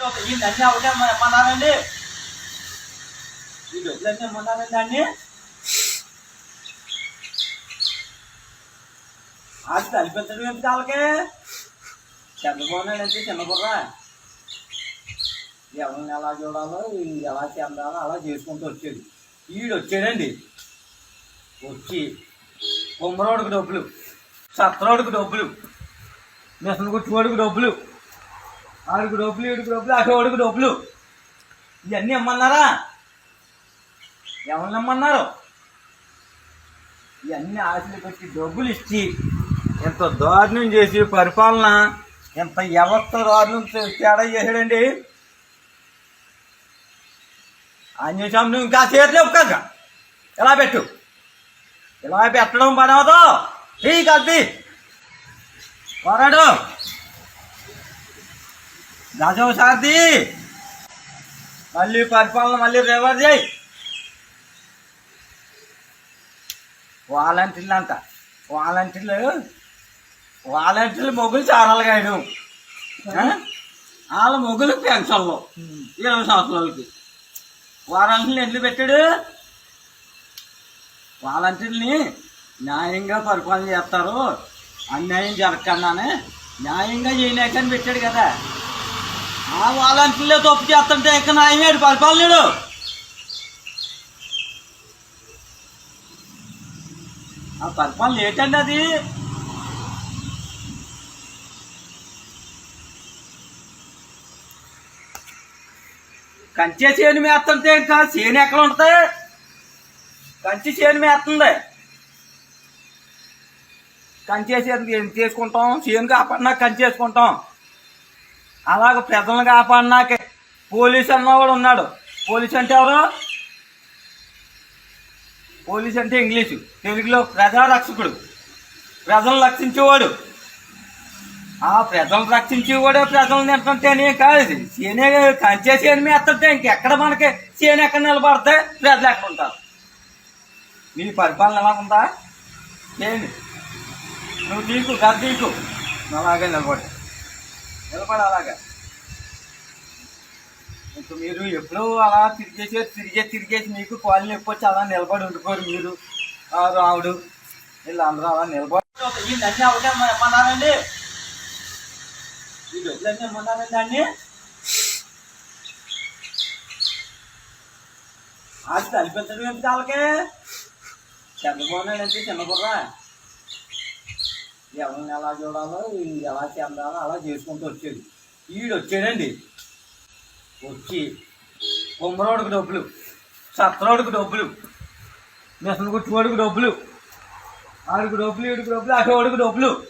ఈ నన్ను ఒకటే ఏమన్నారండి ఈ డబ్బులన్నీ ఏమన్నారండి అన్ని అది కనిపించడం ఏంటి వాళ్ళకి? చంద్రబాబు నాయుడు అంటే ఎవరిని ఎలా చూడాలో ఎలా చెందాలో అలా చేసుకుంటూ వచ్చేది. ఈడు వచ్చాడండి. వచ్చి కుమ్మరోడికి డబ్బులు సత్తరోడికి డబ్బులు మిషన్ కుట్టుకోడికి డబ్బులు ఆడుకు డబ్బులు ఇడుకు డబ్బులు అటోడికి డబ్బులు ఇవన్నీ ఇమ్మన్నారా ఎవరిని ఇమ్మన్నారు ఇవన్నీ ఆశలు పెట్టి డబ్బులు ఇచ్చి ఎంత దారుణం చేసి పరిపాలన ఎంత ఎవరితో దారుణం తేడా చేశాడండి. ఆంజనేయం నువ్వు ఇంకా చేతులు ఒప్పుకోక ఇలా పెట్టు? ఇలా పెట్టడం పడవదు. ఈ కద్ది పోరాడు గజం సారథి! మళ్ళీ పరిపాలన మళ్ళీ రివర్స్ చేయి. వాలంటీర్లు అంట. వాలంటీర్లు వాలంటీర్లు మొగ్గులు చారాలు కాయడం వాళ్ళ మొగ్గులు పెన్షన్లు. ఇరవై సంవత్సరాలకి. వాలంటీర్లు ఎట్లు పెట్టాడు? వాలంటీర్ని న్యాయంగా పరిపాలన చేస్తారు. అన్యాయం జరగకుండానే న్యాయంగా చేయలేకని పెట్టాడు కదా. వాళ్ళని పిల్లలు తప్పు చేస్తుంటే ఇంకా న్యాయమేడు పరిపాలనడు ఆ పరిపాలన ఏంటండి అది? కంచె చేను మేస్తుంటే ఇంకా చేను ఎక్కడ ఉంటుంది? కంచి చేను మేస్తుంది కంచి చేసి ఏం చేసుకుంటాం? చేను కాపాడినా కంచి చేసుకుంటాం. అలాగ ప్రజలను కాపాడినాక పోలీస్ అన్నవాడు ఉన్నాడు. పోలీస్ అంటే ఎవరు? పోలీస్ అంటే ఇంగ్లీషు. తెలుగులో ప్రజారక్షకుడు. ప్రజలను రక్షించేవాడు. ఆ ప్రజలను రక్షించేవాడే ప్రజలను తింటుంటేనే కాదు ఇది. సేనే కంచే చేను మేస్తుంటే ఇంకెక్కడ మనకి చేను ఎక్కడ నిలబడితే ప్రజలు ఎక్కడ ఉంటారు? నీ పరిపాలన ఎలా ఉందా? చేయండి. నువ్వు తీకు గది తీకు అలాగే నిలబడి. నిలబడి అలాగా ఇంక మీరు ఎప్పుడూ అలా తిరిగేసి తిరిగే తిరిగేసి మీకు కాలనీ ఎక్కువ వచ్చి అలా నిలబడి ఉండిపోరు మీరు. రావుడు వీళ్ళు అందరూ అలా నిలబడి ఈ నన్ను ఒకటే ఏమన్నారండి ఈ డబ్బులన్నీ ఏమన్నారండి అన్ని? అది కనిపించడం ఏంటి వాళ్ళకే? చంద్రబాబు నాయుడు అంటే చిన్న ఎవరిని ఎలా చూడాలో ఎలా చెందాలో అలా చేసుకుంటూ వచ్చేది. ఈడు వచ్చాడండి. వచ్చి కుమ్మరోడికి డబ్బులు సత్తరోడికి డబ్బులు మిషన్ కుట్టుకోడికి డబ్బులు ఆడికి డబ్బులు ఈడికి డబ్బులు అటోడికి డబ్బులు.